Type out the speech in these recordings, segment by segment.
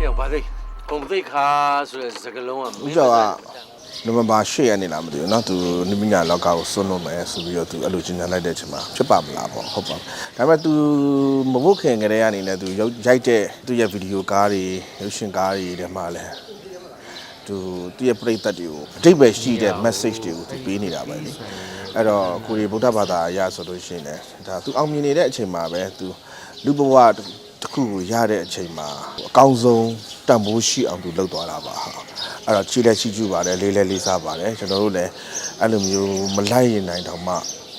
အေးဘာသိဂုံသိခါဆိုတဲ့စကလုံးက ဦးကျော်ကနိုဝင်ဘာ8ရက်နေ့လားမသိဘူးเนาะသူနိမညာလောကကိုစွန့်လို့မယ်ဆိုပြီးတော့သူအဲ့လိုကျင်းညာလိုက်တဲ့အချိန်မှာဖြစ်ပါမလားပေါ့ဟုတ်ပါဘူးဒါပေမဲ့ तू မဟုတ်ခင်ကလေးကနေလည်း तू ရိုက်ရိုက်တဲ့သူ့ရဲ့ဗီဒီယိုကားတွေရုပ်ရှင်ကားတွေထဲမှာလည်း သူသူ့ရဲ့ပြိတ္တတွေကိုအတိတ်ပဲရှိတဲ့ message တွေကိုသူပေးနေတာပဲလေအဲ့တော့ကိုရီဗုဒ္ဓဘာသာအရဆိုလို့ရှိရင်လည်းဒါသူအောင်မြင်နေတဲ့အချိန်မှာပဲသူလူဘဝ တစ်ခုကိုရတဲ့အချိန်မှာအကောင်းဆုံးတန်ဖိုးရှိအောင်သူလုပ်သွားတာပါဟာအဲ့တော့ချီလက်ချီကျူပါတယ်လေးလေးလေးစားပါတယ်ကျွန်တော်တို့လည်းအဲ့လိုမျိုးမလိုက်ရင်နိုင်တော့မှ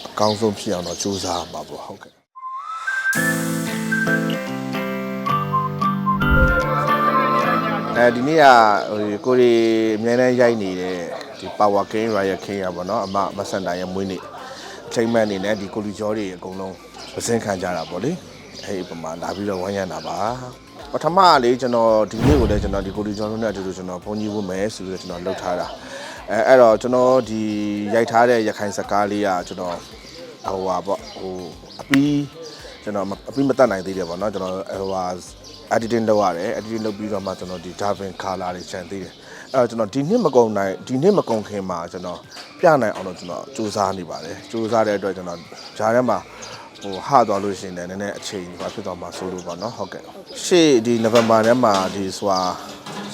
အကောင်းဆုံးဖြစ်အောင်တော့ကြိုးစားပါပေါ့ဟုတ်ကဲ့အဲဒီနေ့ကဟိုကိုရီအများနဲ့ရိုက်နေတဲ့ဒီ Power King Riot King ရပါတော့အမမဆန်တာရဲ့မွေးနေ့အချိန်မှန်နေနဲ့ဒီကိုလူကျော်တွေအကုန်လုံးပစင်ခံကြတာပေါ့လေ အဲဒီပမာလာပြီးတော့ဝမ်းရံတာပါပထမကလေကျွန်တော်ဒီနေ့ကိုလည်းကျွန်တော်ဒီကိုလူကျော်တို့နဲ့အတူတူကျွန်တော်ဘုန်းကြီးဝတ်မယ်ဆိုပြီးတော့ကျွန်တော်လှုပ်ထားတာအဲအဲ့တော့ကျွန်တော်ဒီရိုက်ထားတဲ့ရခိုင်စကားလေးကကျွန်တော်ဟိုပါပေါ့ဟိုအပီးကျွန်တော်အပီးမတတ်နိုင်သေးတယ်ပေါ့နော်ကျွန်တော်ဟိုဟာ editing လုပ်ရတယ် editing လုပ်ပြီးတော့မှကျွန်တော်ဒီ Darwin color တွေခြံသေးတယ်အဲ့တော့ကျွန်တော်ဒီနှစ်မကုန်နိုင်ဒီနှစ်မကုန်ခင်မှာကျွန်တော်ပြနိုင်အောင်လို့ကျွန်တော်စူးစမ်းနေပါတယ်စူးစမ်းတဲ့အတွက်ကျွန်တော်ဂျားထဲမှာ ဟိုဟသွားလို့ရှိရင်လည်းနည်းနည်းအချိန်ပါဖြစ်တော့မှာဆိုလို့ပေါ့နော်ဟုတ်ကဲ့ရှေ့ဒီ November ထဲမှာဒီဆိုတာ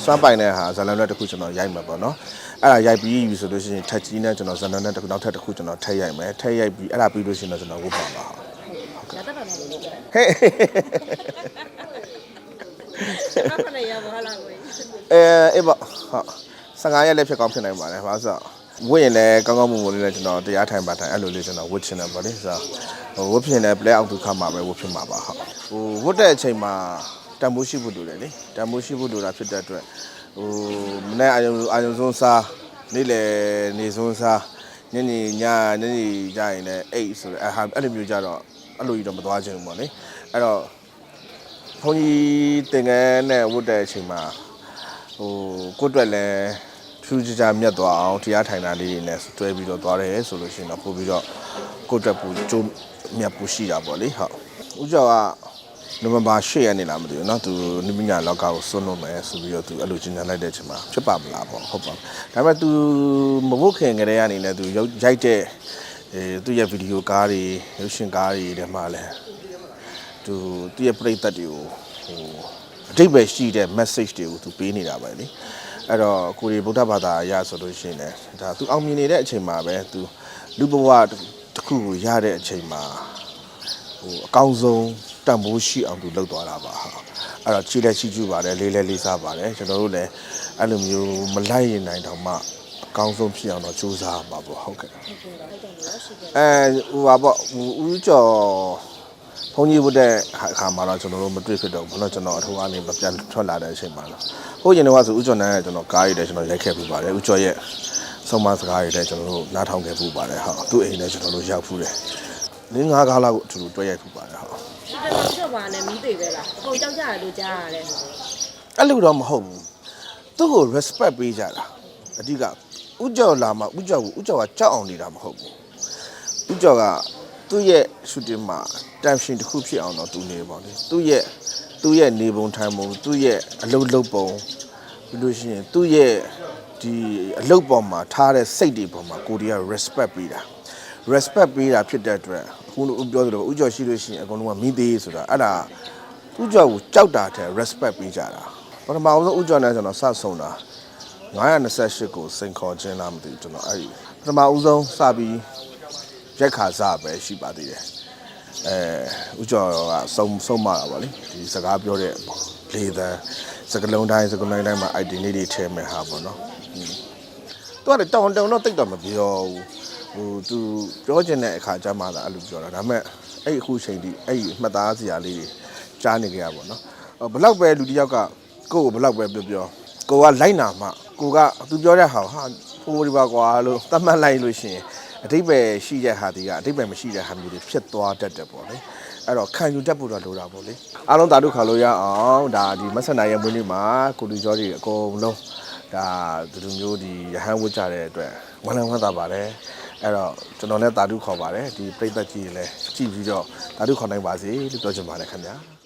စွမ်းပိုင်တဲ့ဟာဇလန်ရက်တစ်ခုကျွန်တော်ရိုက်မှာပေါ့နော်အဲ့ဒါရိုက်ပြီးပြီဆိုလို့ရှိရင်ထက်ကြီးနဲ့ကျွန်တော်ဇလန်ရက်တစ်ခုနောက်ထပ်တစ်ခုကျွန်တော်ထည့်ရိုက်မယ်ထည့်ရိုက်ပြီးအဲ့ဒါပြီးလို့ရှိရင်တော့ကျွန်တော်ဝတ်ပါပါဒါတက်ပါမယ်လို့ပြောတယ်ဟဲ့။ဘာဖနဲ့ရပါဟာလားကိုကြီးအဲအေးပေါ့ဟုတ်15ရက်လည်းဖြစ်ကောင်းဖြစ်နိုင်ပါတယ်ဘာလို့ဆိုတော့ဝတ်ရင်လည်းကောင်းကောင်းမွန်မွန်လေးလည်းကျွန်တော်တရားထိုင်ပါထိုင်အဲ့လိုလေးကျွန်တော်ဝတ်ချင်တယ်ပေါ့လေဆိုတော့ ဟိုဝတ်ဖြစ်ရင်လည်း play out ဒုက္ခမှာပဲဝတ်ဖြစ်မှာပါဟုတ်ဟိုဝတ်တဲ့အချိန်မှာတန်မိုးရှိဖို့လိုတယ်လေတန်မိုးရှိဖို့လိုတာဖြစ်တဲ့အတွက်ဟိုမနေ့အာယုံအာယုံဆုံးစားနေ့လေနေဆုံးစားညနေညညနေကြရင်လည်းအိတ်ဆိုတော့အဲ့ဟာအဲ့လိုမျိုးကြတော့အဲ့လိုကြီးတော့မသွားချင်ဘူးပေါ့လေအဲ့တော့ဘုန်းကြီးတင်ငန်းနဲ့ဝတ်တဲ့အချိန်မှာဟိုကိုယ့်အတွက်လည်း ထူးခြားခြားမြတ်သွားအောင်တရားထိုင်တာလေးတွေနဲ့တွဲပြီးတော့သွားတယ်ဆိုလို့ရှိရင်တော့ပို့ပြီးတော့ကိုယ့်အတွက်ပူကျိုးမြတ်ပူရှိတာပေါ့လေဟုတ်ဦးကျော်ကနိုဝင်ဘာ8ရက်နေ့လားမသိဘူးเนาะသူနိမညာလောကကိုစွန့်လို့မယ်ဆိုပြီးတော့သူအဲ့လိုကျင်းညာလိုက်တဲ့အချိန်မှာဖြစ်ပါမလားပေါ့ဟုတ်ပါဘူးဒါပေမဲ့ तू မဟုတ်ခင်ကလေးကနေလည်း तू ရိုက်တဲ့အဲသူ့ရဲ့ဗီဒီယိုကားတွေရုပ်ရှင်ကားတွေထဲမှာလည်း သူသူ့ရဲ့ပြိတ္တတွေကိုဟိုအတိတ်ပဲရှိတဲ့ message တွေကိုသူပေးနေတာပဲလေ အဲ့တော့ကိုရီဗုဒ္ဓဘာသာအရဆိုလို့ရှိရင်လည်းဒါသူအောင်မြင်နေတဲ့အချိန်မှာပဲသူလူဘဝတစ်ခုကိုရတဲ့အချိန်မှာဟိုအကောင်းဆုံးတန်ဖိုးရှိအောင်သူလုပ်သွားတာပါဟာအဲ့တော့ချီလက်ချီကျူပါတယ်လေးလေးလေးစားပါတယ်ကျွန်တော်တို့လည်းအဲ့လိုမျိုးမလိုက်ရင်နိုင်တော့မှအကောင်းဆုံးဖြစ်အောင်တော့ကြိုးစားပါပေါ့ဟုတ်ကဲ့။ဟုတ်ကဲ့ဟုတ်ကဲ့လို့ရှိတယ်အဲဟိုပါပေါ့ဟိုဦးကျော် ဘုန်းကြီးဝတ်တဲ့အခါမှာတော့ကျွန်တော်တို့မတွေ့ဖြစ်တော့ဘူးเนาะကျွန်တော်အထူးအနေနဲ့ပြန်ထွက်လာတဲ့အချိန်မှာတော့ဟိုရင်တော့ဆိုဦးကျော်နဲ့ကျွန်တော်ကားရည်တဲ့ကျွန်တော်ရိုက်ခဲ့ပူပါတယ်ဦးကျော်ရဲ့ဆုံးမစကားရည်တဲ့ကျွန်တော်တို့နားထောင်ခဲ့ပူပါတယ်ဟုတ်သူ့အိမ်နဲ့ကျွန်တော်တို့ရောက်ဖူးတယ်လင်းငါးကားလောက်အထူတူတွဲရိုက်ဖူးပါတယ်ဟုတ် ။ဒီတော့ကြောက်ပါနဲ့မီးသေးပဲလား။အကုန်ကြောက်ကြတယ်လို့ကြားရတယ် အဲ့လိုတော့မဟုတ်ဘူးသူ့ကို respect ပေးကြတာအဓိကဦးကျော်လာမှဦးကျော်ကိုဦးကျော်ကကြောက်အောင်နေတာမဟုတ်ဘူးဦးကျော်ကသူ့ရဲ့ shooting မှာ tension တစ်ခုဖြစ်အောင်တော့သူနေပါလေသူ့ရဲ့သူ့ရဲ့နေပုံထိုင်ပုံသူ့ရဲ့အလုပ်လုပ်ပုံပြီးလို့ရှိရင်သူ့ရဲ့ဒီအလုပ်ပေါ်မှာထားတဲ့စိတ်တွေပေါ်မှာကိုဒီက respect ပေးတာ respect ပေးတာဖြစ်တဲ့အတွက်အခုဦးပြောသလိုဦးကျော်ရှိလို့ရှိရင်အကုန်လုံးကမိသေးဆိုတာအဲ့ဒါဥကြော်ကိုကြောက်တာတဲ့ respect ပေးကြတာပထမဆုံးဥကြော်နဲ့ကျွန်တော်စဆုံတာ928ကိုစိန်ခေါ်ခြင်းလားမသိဘူးကျွန်တော်အဲ့ဒီပထမဦးဆုံးစပြီး ရက်ခါစားပဲရှိပါသေးတယ်အဲဥကြော်ကစုံစုံမတာပါလေဒီစကားပြောတဲ့လေသံစကလုံးတိုင်းစကလုံးတိုင်းမှာ ID လေးတွေထည့်မယ်ဟာပေါ့နော်อืมသူကလည်းတောင်တောင်တော့တိတ်တော့မပြောဘူးဟိုသူပြောချင်တဲ့အခါကျမှသာအဲ့လိုပြောတာဒါပေမဲ့အဲ့ဒီအခုချိန်ထိအဲ့ဒီမှတ်သားစရာလေးတွေကြားနေကြရပါတော့။ဘလောက်ပဲလူတစ်ယောက်ကကိုယ့်ကိုဘလောက်ပဲပြောပြောကိုကလိုက်နာမှကိုကသူပြောတဲ့ဟာကိုဟာဖိုးဒီပါကွာလို့သတ်မှတ်လိုက်လို့ရှိရင် အတိတ်ပဲရှိတဲ့ဟာတွေကအတိတ်ပဲမရှိတဲ့ဟာမျိုးတွေဖြစ်သွားတတ်တယ်ပေါ့လေ။အဲ့တော့ခံယူတတ်ဖို့တော့လိုတာပေါ့လေ။အားလုံးတာတို့ခါလို့ရအောင်ဒါဒီမဆန်နိုင်ရဲ့မွေးနေ့မှာကိုလူကျော်တွေအကုန်လုံးဒါဒီလိုမျိုးဒီရဟန်းဝတ်ကြတဲ့အတွက်ဝမ်းလန်းဝမ်းသာပါတယ်။အဲ့တော့ကျွန်တော်လည်းတာတုခေါ်ပါတယ်ဒီပြိသက်ကြီးတွေလည်းကြည့်ပြီးတော့တာတုခေါ်နိုင်ပါစေလို့ပြောချင်ပါတယ်ခင်ဗျာ။